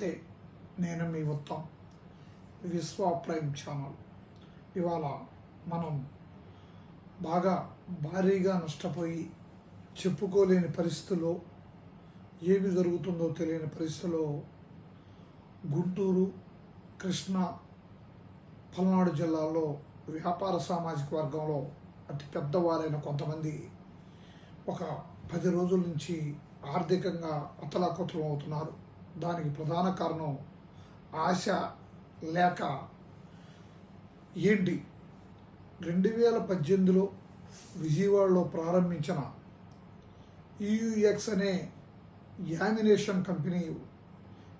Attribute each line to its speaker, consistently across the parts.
Speaker 1: నమస్తే నేను మీ ఉత్తమ్ విశ్వ ప్రైమ్ ఛానల్. ఇవాళ మనం బాగా భారీగా నష్టపోయి చెప్పుకోలేని పరిస్థితుల్లో ఏమి జరుగుతుందో తెలియని పరిస్థితుల్లో గుంటూరు కృష్ణా పల్నాడు జిల్లాలో వ్యాపార సామాజిక వర్గంలో అతి పెద్దవారైన కొంతమంది ఒక పది రోజుల నుంచి ఆర్థికంగా అతలాకుతలం అవుతున్నారు దానికి ప్రధాన కారణం ఆశ లేక ఏంటి? రెండు వేల పద్దెనిమిదిలో విజయవాడలో ప్రారంభించిన ఈయుఎక్స్ అనే యామినేషన్ కంపెనీ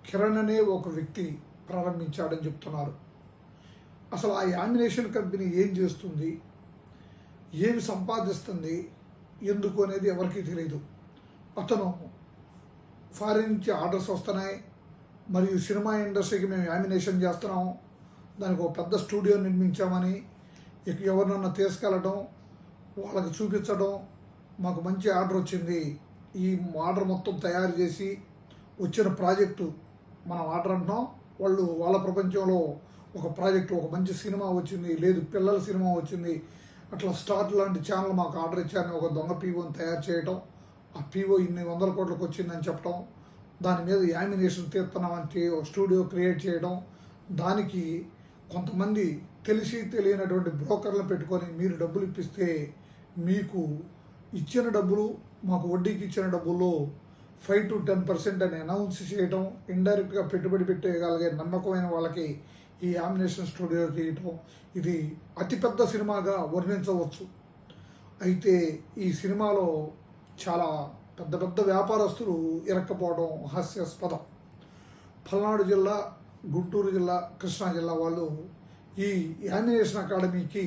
Speaker 1: కిరణ్ అనే ఒక వ్యక్తి ప్రారంభించాడని చెప్తున్నారు. అసలు ఆ యామినేషన్ కంపెనీ ఏం చేస్తుంది? ఏమి సంపాదిస్తుంది? ఎందుకు అనేది ఎవరికీ తెలియదు. అతను ఫారిన్ నుంచి ఆర్డర్స్ వస్తున్నాయి. మరియు సినిమా ఇండస్ట్రీకి మేము యామినేషన్ చేస్తున్నాం. దానికి ఒక పెద్ద స్టూడియో నిర్మించామని ఎవరినన్నా తీసుకెళ్ళడం వాళ్ళకి చూపించడం మాకు మంచి ఆర్డర్ వచ్చింది. ఈ ఆర్డర్ మొత్తం తయారు చేసి వచ్చిన ప్రాజెక్టు మనం ఆర్డర్ అంటున్నాం. వాళ్ళు వాళ్ళ ప్రపంచంలో ఒక ప్రాజెక్టు ఒక మంచి సినిమా వచ్చింది. లేదు పిల్లల సినిమా వచ్చింది. అట్లా స్టార్ లాంటి ఛానల్ మాకు ఆర్డర్ ఇచ్చారని ఒక దొంగ పీవోని తయారు చేయటం. ఆ పీఓ ఇన్ని వందల కోట్లకు వచ్చిందని చెప్పడం దాని మీద యామినేషన్ తీస్తున్నామని ఒక స్టూడియో క్రియేట్ చేయడం దానికి కొంతమంది తెలిసి తెలియనటువంటి బ్రోకర్లు పెట్టుకొని మీరు డబ్బులు ఇప్పిస్తే మీకు ఇచ్చిన డబ్బులు మాకు వడ్డీకి ఇచ్చిన డబ్బుల్లో ఫైవ్ టు టెన్ పర్సెంట్ అని అనౌన్స్ చేయడం ఇండైరెక్ట్గా పెట్టుబడి పెట్టగలిగే నమ్మకమైన వాళ్ళకి ఈ యామినేషన్ స్టూడియో తీయటం ఇది అతిపెద్ద సినిమాగా వర్ణించవచ్చు. అయితే ఈ సినిమాలో చాలా పెద్ద పెద్ద వ్యాపారస్తులు ఇరక్కపోవడం హాస్యాస్పదం. పల్నాడు జిల్లా గుంటూరు జిల్లా కృష్ణా జిల్లా వాళ్ళు ఈ యానిమేషన్ అకాడమీకి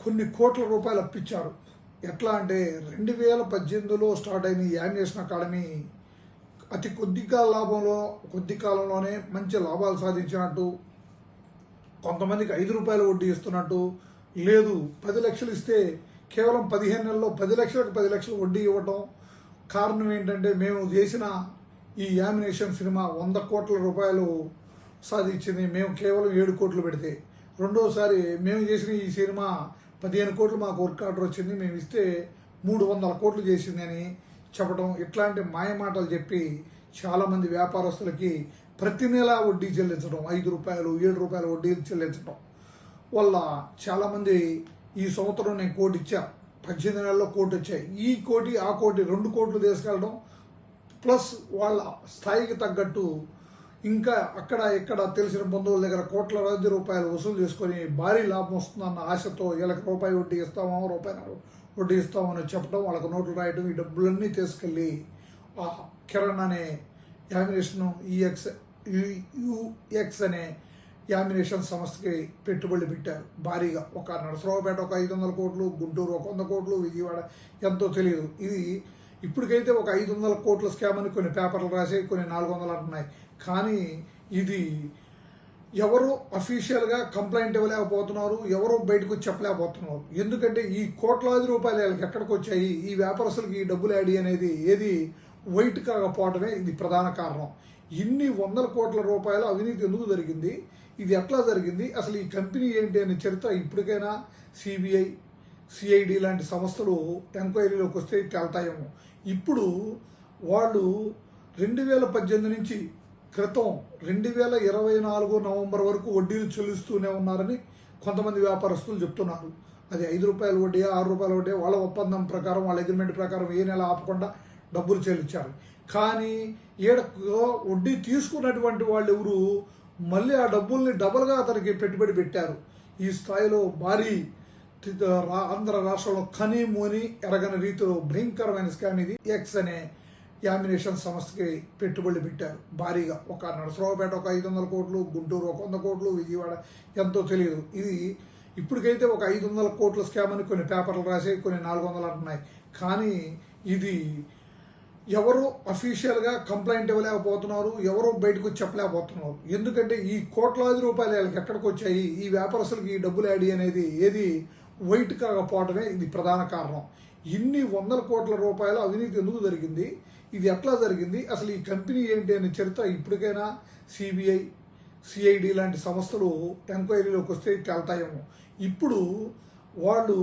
Speaker 1: కొన్ని కోట్ల రూపాయలు అప్పించారు ఎట్లా అంటే రెండు వేల పద్దెనిమిదిలో స్టార్ట్ అయిన ఈ యానిమేషన్ అకాడమీ అతి కొద్ది కాల లాభంలో కొద్ది కాలంలోనే మంచి లాభాలు సాధించినట్టు కొంతమందికి ఐదు రూపాయలు వడ్డీ ఇస్తున్నట్టు లేదు పది లక్షలు ఇస్తే కేవలం పదిహేను నెలల్లో పది లక్షలకు పది లక్షలు వడ్డీ ఇవ్వటం కారణం ఏంటంటే మేము చేసిన ఈ యామినేషన్ సినిమా వంద కోట్ల రూపాయలు సాధించింది. మేము కేవలం ఏడు కోట్లు పెడితే రెండోసారి మేము చేసిన ఈ సినిమా పదిహేను కోట్లు మాకు వర్క్ ఆర్డర్ వచ్చింది. మేము ఇస్తే మూడు వందల కోట్లు చేసింది అని చెప్పడం ఇట్లాంటి మాయమాటలు చెప్పి చాలామంది వ్యాపారస్తులకి ప్రతి నెల వడ్డీ చెల్లించడం ఐదు రూపాయలు ఏడు రూపాయలు వడ్డీ చెల్లించడం వల్ల చాలామంది ఈ సంవత్సరం నేను కోటి ఇచ్చా. పద్దెనిమిది నెలల్లో కోటి వచ్చాయి. ఈ కోటి ఆ కోటి రెండు కోట్లు తీసుకెళ్ళడం ప్లస్ వాళ్ళ స్థాయికి తగ్గట్టు ఇంకా అక్కడ ఇక్కడ తెలిసిన బంధువుల దగ్గర కోట్ల కొద్ది రూపాయలు వసూలు చేసుకొని భారీ లాభం వస్తుందన్న ఆశతో వీళ్ళకి రూపాయి వడ్డీ ఇస్తామో రూపాయి వడ్డీ ఇస్తామని చెప్పడం వాళ్ళకు నోట్లు రాయడం ఈ డబ్బులన్నీ తీసుకెళ్ళి ఆ కిరణ్ అనే యామినేషన్ ఈఎక్స్ యుఎక్స్ అనే యామినేషన్ సంస్థకి పెట్టుబడులు పెట్టారు. భారీగా. ఒక నరసరావుపేట ఒక ఐదు వందల కోట్లు గుంటూరు ఒక వంద కోట్లు విజయవాడ ఎంతో తెలియదు. ఇది ఇప్పటికైతే ఒక ఐదు వందల కోట్ల స్కామ్ అని కొన్ని పేపర్లు రాసాయి కొన్ని నాలుగు వందలు అంటున్నాయి. కానీ ఇది ఎవరు అఫీషియల్గా కంప్లైంట్ ఇవ్వలేకపోతున్నారు ఎవరు బయటకు చెప్పలేకపోతున్నారు. ఎందుకంటే ఈ కోట్లాది రూపాయలు వీళ్ళకి ఎక్కడికి వచ్చాయి? ఈ వ్యాపారస్తులకి ఈ డబ్బులు యాడి అనేది ఏది వైట్ కాకపోవడమే ఇది ప్రధాన కారణం. ఇన్ని వందల కోట్ల రూపాయల అవినీతి ఎందుకు జరిగింది? ఇది ఎట్లా జరిగింది? అసలు ఈ కంపెనీ ఏంటి అనే చరిత్ర ఇప్పటికైనా సిబిఐ సిఐడి లాంటి సంస్థలు ఎంక్వైరీలోకి వస్తే తేల్తాయేమో. ఇప్పుడు వాళ్ళు రెండు వేల పద్దెనిమిది నుంచి క్రితం రెండు వేల ఇరవై నాలుగు నవంబర్ వరకు వడ్డీలు చెల్లిస్తూనే ఉన్నారని కొంతమంది వ్యాపారస్తులు చెప్తున్నారు. అది ఐదు రూపాయల వడ్డీ ఆరు రూపాయల వడ్డీ వాళ్ళ ఒప్పందం ప్రకారం వాళ్ళ అగ్రిమెంట్ ప్రకారం ఏ నెల ఆపకుండా డబ్బులు చెల్లించారు కానీ ఈడ వడ్డీ తీసుకున్నటువంటి వాళ్ళు ఎవరు? మళ్ళీ ఆ డబ్బుల్ని డబల్గా అతనికి పెట్టుబడి పెట్టారు. ఈ స్థాయిలో భారీ ఆంధ్ర రాష్ట్రంలో కని మోని ఎరగని రీతిలో భయంకరమైన స్కామ్ ఇది. ఎక్స్ అనే యామినేషన్ సంస్థకి పెట్టుబడులు పెట్టారు. భారీగా. ఒక నరసరావుపేట ఒక ఐదు వందల కోట్లు గుంటూరు ఒక వంద కోట్లు విజయవాడ ఎంతో తెలియదు. ఇది ఇప్పటికైతే ఒక ఐదు వందల కోట్ల స్కామ్ అని కొన్ని పేపర్లు రాసి కొన్ని నాలుగు వందలు అంటున్నాయి. కానీ ఇది ఎవరు అఫీషియల్గా కంప్లైంట్ ఇవ్వలేకపోతున్నారు ఎవరు బయటకు చెప్పలేకపోతున్నారు. ఎందుకంటే ఈ కోట్లాది రూపాయలు వీళ్ళకి ఎక్కడికి వచ్చాయి? ఈ వ్యాపారస్తులకి ఈ డబ్బులు యాడి అనేది ఏది? వైట్ కాకపోవడమే ఇది ప్రధాన కారణం. ఇన్ని వందల కోట్ల రూపాయల అవినీతి ఎందుకు జరిగింది? ఇది ఎట్లా జరిగింది? అసలు ఈ కంపెనీ ఏంటి అనే చరిత్ర ఇప్పటికైనా సిబిఐ సిఐడి లాంటి సంస్థలు ఎంక్వైరీలోకి వస్తే తేల్తాయేమో. ఇప్పుడు వాళ్ళు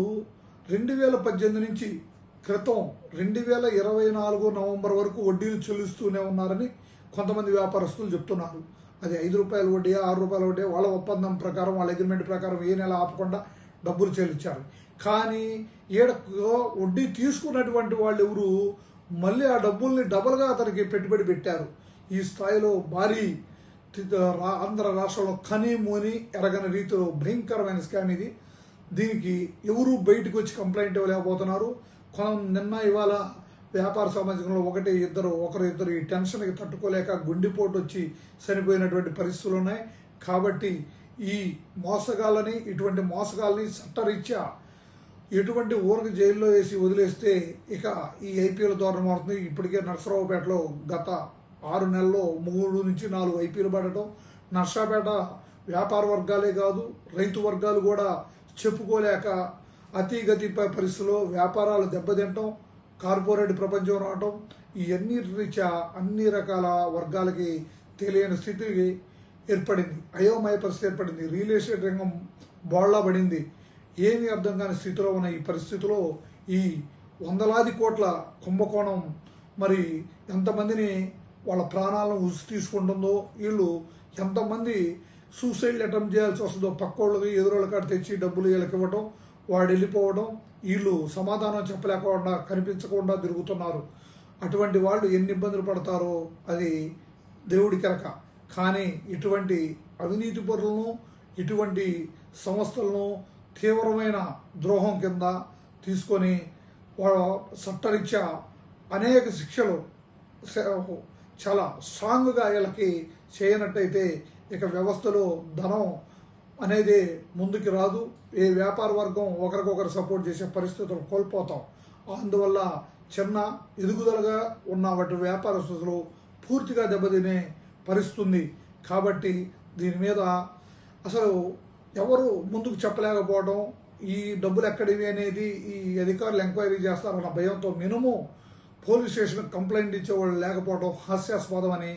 Speaker 1: రెండు వేల పద్దెనిమిది నుంచి క్రితం రెండు వేల ఇరవై నాలుగు నవంబర్ వరకు వడ్డీలు చెల్లిస్తూనే ఉన్నారని కొంతమంది వ్యాపారస్తులు చెప్తున్నారు. అది ఐదు రూపాయల వడ్డీ ఆరు రూపాయల వడ్డీ వాళ్ళ ఒప్పందం ప్రకారం వాళ్ళ అగ్రిమెంట్ ప్రకారం ఏ నెల ఆపకుండా డబ్బులు చెల్లించారు. కానీ ఈడ వడ్డీ తీసుకున్నటువంటి వాళ్ళు ఎవరు? మళ్ళీ ఆ డబ్బుల్ని డబల్గా అతనికి పెట్టుబడి పెట్టారు. ఈ స్థాయిలో భారీ ఆంధ్ర రాష్ట్రంలో కని మోని ఎరగని రీతిలో భయంకరమైన స్కామ్ ఇది. దీనికి ఎవరు బయటకు వచ్చి కంప్లైంట్ ఇవ్వలేకపోతున్నారు? కొనం నిన్న ఇవాళ వ్యాపార సామాజికంలో ఒకటి ఇద్దరు ఒకరు ఇద్దరు ఈ టెన్షన్కి తట్టుకోలేక గుండెపోటు వచ్చి చనిపోయినటువంటి పరిస్థితులు ఉన్నాయి. కాబట్టి ఈ మోసగాళ్ళని ఇటువంటి మోసగాళ్ళని చట్టరీత్యా ఎటువంటి ఊరికి జైల్లో వేసి వదిలేస్తే ఇక ఈ ఐపీఎల్ ద్వారా మారుతుంది. ఇప్పటికే నర్సరావుపేటలో గత ఆరు నెలల్లో మూడు నుంచి నాలుగు ఐపీఎల్ పడటం. నర్సాపేట వ్యాపార వర్గాలే కాదు రైతు వర్గాలు కూడా చెప్పుకోలేక అతిగతి ప- పరిస్థితుల్లో వ్యాపారాలు దెబ్బతింటం కార్పొరేట్ ప్రపంచం రావటం ఇవన్నీ రీత్యా అన్ని రకాల వర్గాలకి తెలియని స్థితి ఏర్పడింది. అయోమయ పరిస్థితి ఏర్పడింది. రియల్ ఎస్టేట్ రంగం బోళ్ళా పడింది. ఏమీ అర్థం కాని స్థితిలో ఉన్న ఈ పరిస్థితిలో ఈ వందలాది కోట్ల కుంభకోణం మరి ఎంతమందిని వాళ్ళ ప్రాణాలను ఉసి తీసుకుంటుందో వీళ్ళు ఎంతమంది సూసైడ్ అటెంప్ట్ చేయాల్సి వస్తుందో పక్కోళ్ళకి ఎదురోళ్ళ కాడ తెచ్చి డబ్బులు వీళ్ళకి ఇవ్వటం వాడు వెళ్ళిపోవడం వీళ్ళు సమాధానం చెప్పలేకుండా కనిపించకుండా తిరుగుతున్నారు. అటువంటి వాళ్ళు ఎన్ని ఇబ్బందులు పడతారో అది దేవుడి కనుక కానీ ఇటువంటి అవినీతి పరులను ఇటువంటి సంస్థలను తీవ్రమైన ద్రోహం కింద తీసుకొని వాళ్ళ చట్టరీత్యా అనేక శిక్షలు చాలా స్ట్రాంగ్గా వీళ్ళకి చేయనట్టయితే ఇక వ్యవస్థలో ధనం అనేది ముందుకు రాదు. ఏ వ్యాపార వర్గం ఒకరికొకరు సపోర్ట్ చేసే పరిస్థితులు కోల్పోతాం. అందువల్ల చిన్న ఎదుగుదలగా ఉన్న వాటి వ్యాపారస్తులు పూర్తిగా దెబ్బతినే పరిస్థితుంది. కాబట్టి దీని మీద అసలు ఎవరు ముందుకు చెప్పలేకపోవడం ఈ డబ్బులు ఎక్కడివి అనేది ఈ అధికారులు ఎంక్వైరీ చేస్తారన్న భయంతో మినుము పోలీస్ స్టేషన్ కంప్లైంట్ ఇచ్చేవాళ్ళు లేకపోవడం హాస్యాస్పదం అని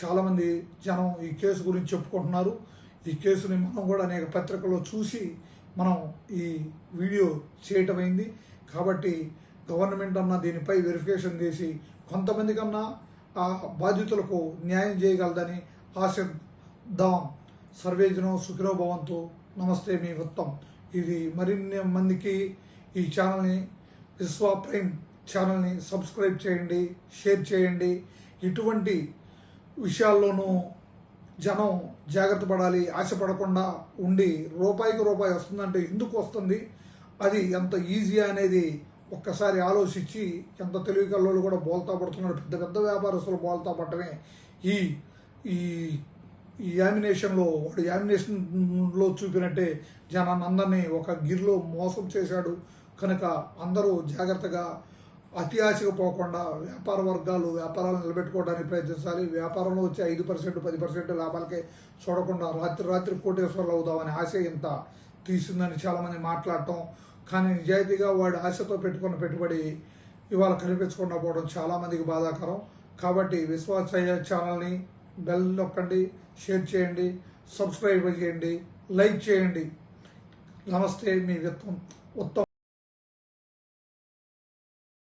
Speaker 1: చాలామంది జనం ఈ కేసు గురించి చెప్పుకుంటున్నారు. ఈ కేసుని మనం కూడా అనేక పత్రికల్లో చూసి మనం ఈ వీడియో చేయటమైంది. కాబట్టి గవర్నమెంట్ అన్న దీనిపై వెరిఫికేషన్ చేసి కొంతమంది కన్నా ఆ బాధితులకు న్యాయం చేయగలదని ఆశిద్దాం సర్వేజనం సుఖినో భవంతు నమస్తే మీ ఉత్తం ఇది మరిన్ని మందికి ఈ ఛానల్ని విశ్వా ప్రైమ్ ఛానల్ని సబ్స్క్రైబ్ చేయండి షేర్ చేయండి. ఇటువంటి విషయాల్లోనూ జనం జాగ్రత్త పడాలి ఆశపడకుండా ఉండి రూపాయికి రూపాయి వస్తుందంటే ఎందుకు వస్తుంది? అది ఎంత ఈజీ అనేది ఒక్కసారి ఆలోచించి ఎంత తెలివి కల్లోళ్ళు కూడా బోల్తా పడుతున్నాడు పెద్ద పెద్ద వ్యాపారస్తులు బోల్తా పడటమే. ఈ ఈ ఈ యామినేషన్లో వాడు యామినేషన్లో చూపినట్టే జనాన్ని అందరినీ ఒక గిరిలో మోసం చేశాడు. కనుక అందరూ జాగ్రత్తగా అతి ఆశకు పోకుండా వ్యాపార వర్గాలు వ్యాపారాలు నిలబెట్టుకోవడానికి ప్రయత్నించాలి. వ్యాపారంలో వచ్చే ఐదు పర్సెంట్ పది పర్సెంట్ లాభాలకే చూడకుండా రాత్రి రాత్రి కోటేశ్వర్లు అవుదామని ఆశ ఇంత తీసిందని చాలామంది మాట్లాడటం. కానీ నిజాయితీగా వాడి ఆశతో పెట్టుకున్న పెట్టుబడి ఇవాళ కనిపించకుండా పోవడం చాలామందికి బాధాకరం. కాబట్టి విశ్వాస ఛానల్ని బెల్ నొక్కండి షేర్ చేయండి సబ్స్క్రైబ్ చేయండి లైక్ చేయండి. నమస్తే మీ విత్తం ఉత్తమ్